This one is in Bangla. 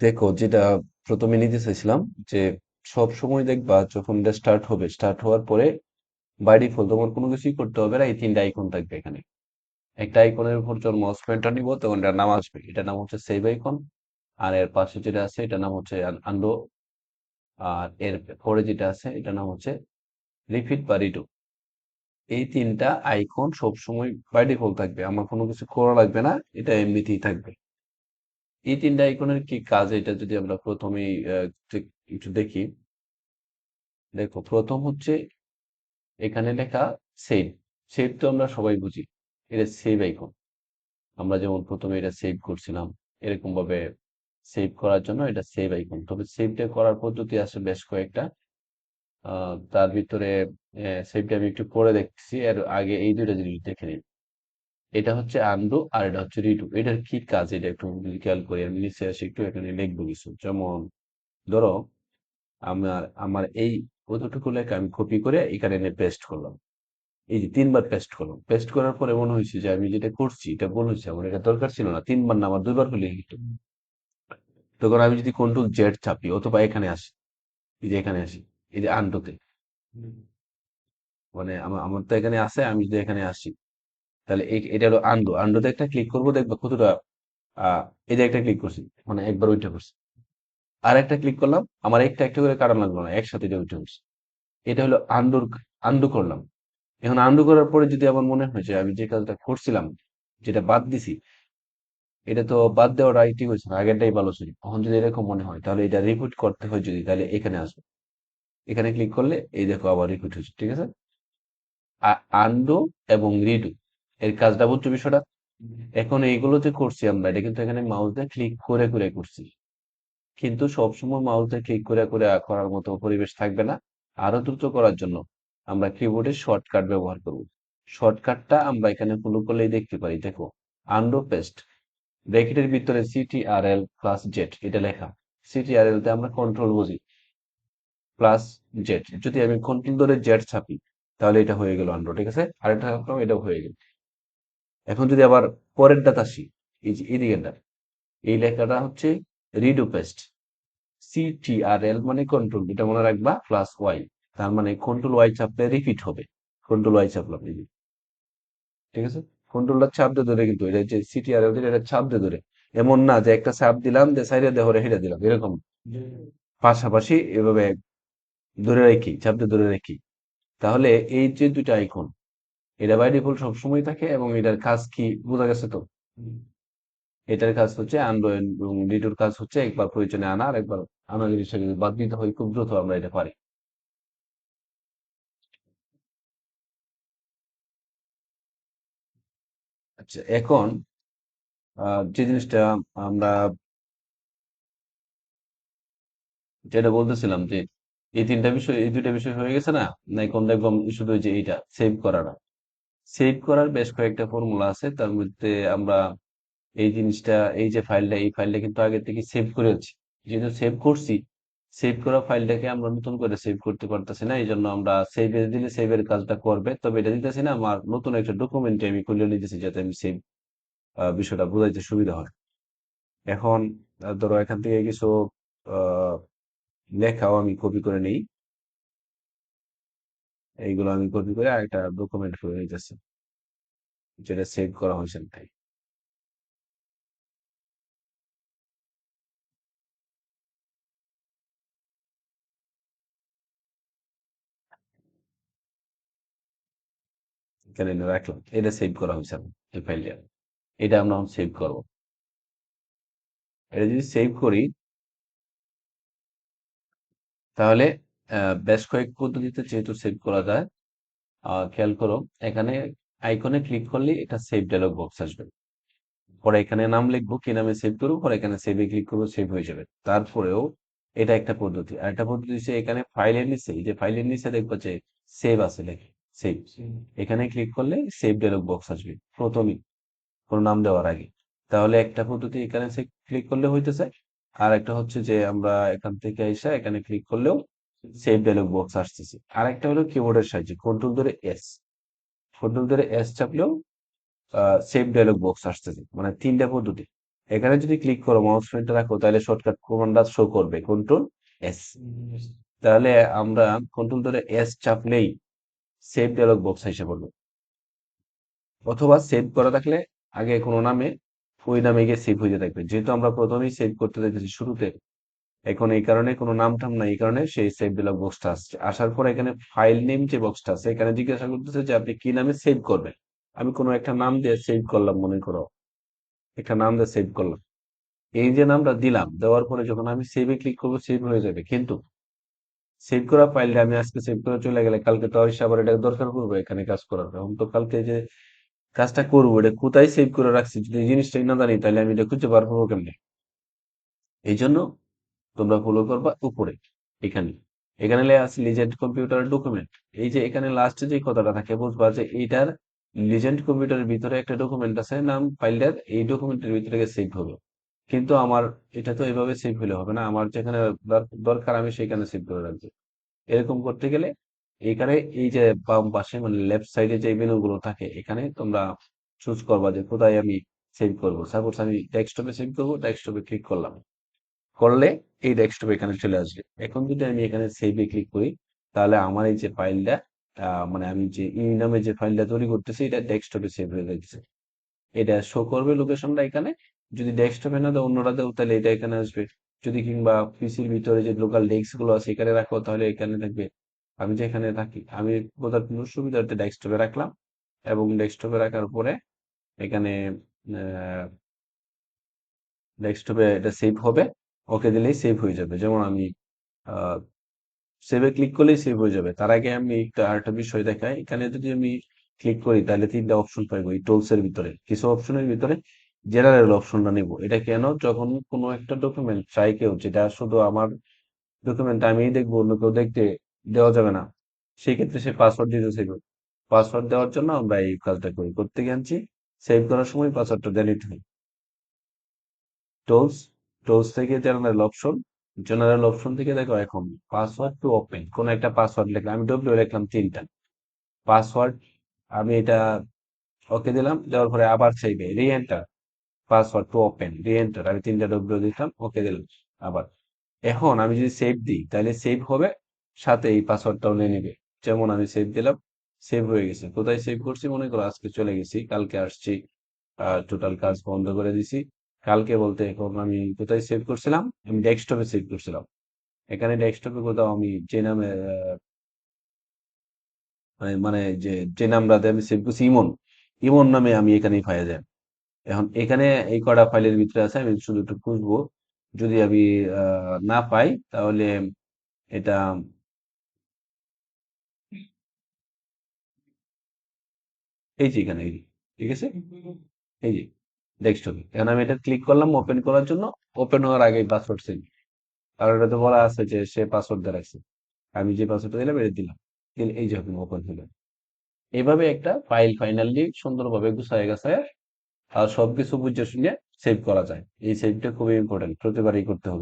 দেখো, যেটা প্রথমে নিতে চাইছিলাম যে, সব সময় দেখবা যখন এটা স্টার্ট হবে স্টার্ট হওয়ার পরে বাই ডিফল্ট তোমার কোনো কিছুই করতে হবে না, এই তিনটা আইকন থাকবে এখানে। একটা আইকনের উপর যখন মাউস পয়েন্টার নিব, তখন এটার নাম আসবে। এটার নাম হচ্ছে সেভ আইকন আর এর পাশে যেটা আছে, এটার নাম হচ্ছে আন্ডো আর এর পরে যেটা আছে, এটার নাম হচ্ছে রিপিট বা রিডু এই তিনটা আইকন সবসময় বাই ডিফল্ট থাকবে। আমার কোনো কিছু করা লাগবে না, এটা এমনিতেই থাকবে। এই তিনটা আইকনের কি কাজ? এটা যদি আমরা প্রথমেই একটু দেখি। দেখো, প্রথম হচ্ছে এখানে লেখা সেভ সেভ তো আমরা সবাই বুঝি। এটা সেভ আইকন আমরা যেমন প্রথমে এটা সেভ করছিলাম এরকম ভাবে সেভ করার জন্য এটা সেভ আইকন তবে সেভটা করার পদ্ধতি আছে বেশ কয়েকটা। তার ভিতরে সেভটা আমি একটু পরে দেখছি। এর আগে এই দুইটা জিনিস দেখে নিই। এটা হচ্ছে আন্ডু আর এটা হচ্ছে রিডু এটার কি কাজ? এটা একটু খেয়াল করি আমি নিচে আসি একটু এখানে লিখব কিছু। যেমন ধরো আমার আমার এই কতটুকু লেখা আমি কপি করে এখানে এনে পেস্ট করলাম। এই যে তিনবার পেস্ট করলাম। পেস্ট করার পরে মনে হয়েছে যে আমি যেটা করছি এটা ভুল হয়েছে আমার এটা দরকার ছিল না। তিনবার না আমার দুইবার হলে তখন আমি যদি কন্ট্রোল জেড চাপি অথবা এখানে আসি এই যে এখানে আসি এই যে আন্ডুতে। মানে আমার আমার তো এখানে আছে আমি যদি এখানে আসি তাহলে এটা হলো আন্ডো। আন্ডোতে একটা ক্লিক করব, দেখব কতটা এই যে একটা ক্লিক করছি মানে একবার ওইটা করছি। আর একটা ক্লিক করলাম, আমার একটা একটা করে কারণ লাগল না, একসাথে এটা উঠে উঠছে এটা হলো আন্ডুর, আন্ডু করলাম। এখন আন্ডু করার পরে যদি আমার মনে হয় যে আমি যে কাজটা করছিলাম, যেটা বাদ দিছি, এটা তো বাদ দেওয়ার রাইটই হয়েছে না, আগেরটাই ভালো ছিল। এখন যদি এরকম মনে হয়, তাহলে এটা রিপিট করতে হয় যদি, তাহলে এখানে আসবে। এখানে ক্লিক করলে, এই দেখো আবার রিপিট হচ্ছে ঠিক আছে? আন্ডু এবং রিডু। এর কাজটা বুঝছ বিষয়টা? এখন এইগুলো যে করছি আমরা এটা কিন্তু এখানে মাউস দিয়ে ক্লিক করে করে করছি। কিন্তু সবসময় মাউস দিয়ে ক্লিক করে করে করার মতো পরিবেশ থাকবে না। আরও দ্রুত করার জন্য আমরা কিবোর্ডে শর্টকাট ব্যবহার করব। শর্টকাটটা আমরা এখানে ফলো করলেই দেখতে পারি। দেখো আন্ডো পেস্ট ব্র্যাকেটের ভিতরে সিটিআরএল প্লাস জেড এটা লেখা। সিটিআরএল তে আমরা কন্ট্রোল বুঝি। প্লাস জেড যদি আমি কন্ট্রোল ধরে জেড ছাপি তাহলে এটা হয়ে গেল আন্ডো ঠিক আছে? আরেকটা এটাও হয়ে গেল। এখন যদি আবার পরের ডাটা আসি, এই যে এদিকেরটা এই লেখাটা হচ্ছে রিডু পেস্ট সিটিআরএল মানে কন্ট্রোল এটা মনে রাখবা প্লাস ওয়াই তার মানে কন্ট্রোল ওয়াই চাপলে রিপিট হবে কন্ট্রোল ওয়াই চাপলাম এই। ঠিক আছে? কন্ট্রোলটা চাপ দিয়ে ধরে কিন্তু, এটা যে সিটিআরএল এটা চাপ দিয়ে ধরে। এমন না যে একটা চাপ দিলাম, যে সাইডে দেহরে হেঁটে দিলাম, এরকম। পাশাপাশি এভাবে ধরে রাখি, চাপ দিয়ে ধরে রাখি। তাহলে এই যে দুইটা আইকন এটা বাই ডিফল্ট সবসময় থাকে এবং এটার কাজ কি? বোঝা গেছে তো? এটার কাজ হচ্ছে আন্ড্রয়েড এবং রিডুর কাজ হচ্ছে একবার প্রয়োজনে আনা আর একবার আনা জিনিসটা যদি বাদ দিতে হয় খুব দ্রুত আমরা এটা পারি। আচ্ছা এখন আহ, যে জিনিসটা আমরা যেটা বলতেছিলাম যে এই তিনটা বিষয় এই দুইটা বিষয় হয়ে গেছে না? না এখন দেখলাম শুধু যে এইটা সেভ করাটা? সেভ করার বেশ কয়েকটা ফর্মুলা আছে। তার মধ্যে আমরা এই জিনিসটা, এই যে ফাইলটা, এই ফাইলটা কিন্তু আগে থেকে সেভ করেছি যেহেতু সেভ করছি, সেভ করা ফাইলটাকে আমরা নতুন করে সেভ করতে পারতেছি না। এই জন্য আমরা সেভ দিলে সেভের কাজটা করবে। তবে এটা দিতেছি না, আমার নতুন একটা ডকুমেন্টে আমি খুলে নিতেছি যাতে আমি সেভ বিষয়টা বোঝাইতে সুবিধা হয়। এখন ধরো এখান থেকে কিছু লেখাও আমি কপি করে নিই। এইগুলো আমি কপি করে একটা ডকুমেন্ট করে নিতেছি, যেটা সেভ করা হয়েছে তাই এখানে রাখলাম, এটা সেভ করা হয়েছে এই ফাইলটা এটা আমরা সেভ করব। এটা যদি সেভ করি, তাহলে বেশ কয়েক পদ্ধতিতে যেহেতু সেভ করা যায় খেয়াল করো, এখানে আইকনে ক্লিক করলে এটা সেভ ডায়লগ বক্স আসবে। পরে এখানে নাম লিখব, কি নামে সেভ করব, পরে এখানে সেভে ক্লিক করব সেভ হয়ে যাবে। তারপরেও এটা একটা পদ্ধতি। আর একটা পদ্ধতি হচ্ছে এখানে ফাইলের নিচে যে ফাইলের নিচে দেখব যে সেভ আছে লেখে সেভ এখানে ক্লিক করলে সেভ ডায়লগ বক্স আসবে প্রথমেই কোনো নাম দেওয়ার আগে। তাহলে একটা পদ্ধতি এখানে ক্লিক করলে হইতেছে। আর একটা হচ্ছে যে আমরা এখান থেকে এসে এখানে ক্লিক করলেও সেভ ডায়লগ বক্স আসতেছে। আর একটা হলো কিবোর্ডের সাহায্যে। কন্ট্রোল ধরে এস কন্ট্রোল ধরে এস চাপলেও সেভ ডায়লগ বক্স আসতেছে। মানে তিনটা পদ্ধতি। এখানে যদি ক্লিক করো মাউস পয়েন্টার রাখো, তাহলে শর্টকাট কমান্ডটা শো করবে। কন্ট্রোল এস তাহলে আমরা কন্ট্রোল ধরে এস চাপলেই সেভ ডায়লগ বক্স এসে পড়বে। অথবা সেভ করা থাকলে আগে কোনো নামে, ওই নামে গিয়ে সেভ হয়ে থাকবে। যেহেতু আমরা প্রথমেই সেভ করতে দেখেছি শুরুতে এখন এই কারণে কোনো নাম টাম নাই, এই কারণে সেই সেভ ডায়লগ বক্সটা আসছে। আসার পর এখানে ফাইল নেম যে বক্সটা আছে, এখানে জিজ্ঞাসা করতেছে যে আপনি কি নামে সেভ করবেন? আমি কোনো একটা নাম দিয়ে সেভ করলাম, মনে করো। একটা নাম দিয়ে সেভ করলাম। এই যে নামটা দিলাম, দেওয়ার পরে যখন আমি সেভে ক্লিক করব সেভ হয়ে যাবে। কিন্তু সেভ করা ফাইলটা আমি আজকে সেভ করে চলে গেলে, কালকে তো এসে আবার এটা দরকার পড়বে এখানে কাজ করার। এখন তো কালকে যে কাজটা করব, এটা কোথায় সেভ করে রাখছি? যদি জিনিসটাই না জানি, তাহলে আমি এটা খুঁজে বার করব কেমনে? এই জন্য তোমরা ফলো করবা উপরে, এখানে। এখানে আছে লিজেন্ড কম্পিউটার ডকুমেন্ট এই যে এখানে লাস্টে যে কথাটা থাকে, বুঝবা যে এইটার লিজেন্ড কম্পিউটারের ভিতরে একটা ডকুমেন্ট আছে, নাম ফাইলটার এই ডকুমেন্টের ভিতরে সেভ হবে কিন্তু আমার এটা তো এভাবে সেভ হলে হবে না, আমার যেখানে দরকার আমি সেখানে সেভ করে রাখব। এরকম করতে গেলে এখানে এই যে বাম পাশে মানে লেফট সাইডে যে মেনু গুলো থাকে, এখানে তোমরা চুজ করবা যে কোথায় আমি সেভ করব। সাপোজ আমি ডেস্কটপে সেভ করব ডেস্কটপে ক্লিক করলাম। করলে এই ডেস্কটপ এখানে চলে আসবে। এখন যদি আমি এখানে সেভে ক্লিক করি, তাহলে আমার এই যে ফাইলটা মানে আমি যে ই নামে যে ফাইলটা তৈরি করতেছি, এটা ডেস্কটপে সেভ হয়ে যাচ্ছে। এটা শো করবে লোকেশনটা এখানে। যদি ডেস্কটপে না দেয় অন্যরা দেও, তাহলে এটা এখানে আসবে। যদি কিংবা পিসির ভিতরে যে লোকাল ডেস্কগুলো আছে, এখানে রাখো, তাহলে এখানে থাকবে। আমি যেখানে থাকি, আমি বোঝার জন্য সুবিধার্থে ডেস্কটপে রাখলাম এবং ডেস্কটপে রাখার পরে এখানে ডেস্কটপে এটা সেভ হবে। ওকে দিলেই সেভ হয়ে যাবে। যেমন আমি সেভে ক্লিক করলেই সেভ হয়ে যাবে। তার আগে আমি একটা আরেকটা বিষয় দেখাই। এখানে যদি আমি ক্লিক করি, তাহলে তিনটা অপশন পাইবো এই টুলস এর ভিতরে। কিছু অপশনের ভিতরে জেনারেল অপশনটা নিব। এটা কেন? যখন কোনো একটা ডকুমেন্ট চাই কেউ, যেটা শুধু আমার ডকুমেন্ট আমি দেখব, অন্য কেউ দেখতে দেওয়া যাবে না সেই ক্ষেত্রে সে পাসওয়ার্ড দিতে চাইবে। পাসওয়ার্ড দেওয়ার জন্য আমরা এই কাজটা করি। করতে গেছি সেভ করার সময় পাসওয়ার্ডটা নিতে হয়। টুলস টুলস থেকে জেনারেল অপশন জেনারেল অপশন থেকে দেখো এখন পাসওয়ার্ড টু ওপেন কোন একটা পাসওয়ার্ড লিখলাম, আমি ডব্লিউ লিখলাম তিনটা। পাসওয়ার্ড আমি এটা ওকে দিলাম, দেওয়ার পরে আবার চাইবে re enter password to open re enter আমি তিনটা ডব্লিউ দিলাম ওকে দিলাম, আবার। এখন আমি যদি সেভ দিই, তাহলে সেভ হবে, সাথে এই পাসওয়ার্ডটাও নিয়ে নেবে। যেমন আমি সেভ দিলাম সেভ হয়ে গেছে। কোথায় সেভ করছি? মনে করো আজকে চলে গেছি, কালকে আসছি টোটাল কাজ বন্ধ করে দিছি। কালকে বলতে এখন আমি কোথায় সেভ করছিলাম? আমি ডেস্কটপে সেভ করছিলাম। এখানে ডেস্কটপে কোথাও আমি যে নামে মানে মানে যে যে নামটাতে আমি সেভ করছি, ইমন। ইমন নামে আমি এখানেই পাওয়া যায় এখন এখানে এই কটা ফাইলের ভিতরে আছে, আমি শুধু একটু খুঁজবো। যদি আমি না পাই, তাহলে এটা এই যে এখানে ঠিক আছে? এই যে। ডেস্কটপে এখন আমি এটা ক্লিক করলাম ওপেন করার জন্য। ওপেন হওয়ার আগেই পাসওয়ার্ড সেভ আর এটা তো বলা আছে যে সে পাসওয়ার্ড দিয়ে রাখছে আমি যে পাসওয়ার্ডটা দিলাম, এটা দিলাম। দিলে এই যে ওপেন হলো। এইভাবে একটা ফাইল ফাইনালি সুন্দরভাবে গুছায় গেছায় আর সবকিছু বুঝে শুনে সেভ করা যায়। এই সেভটা খুবই ইম্পর্টেন্ট প্রতিবারই করতে হবে।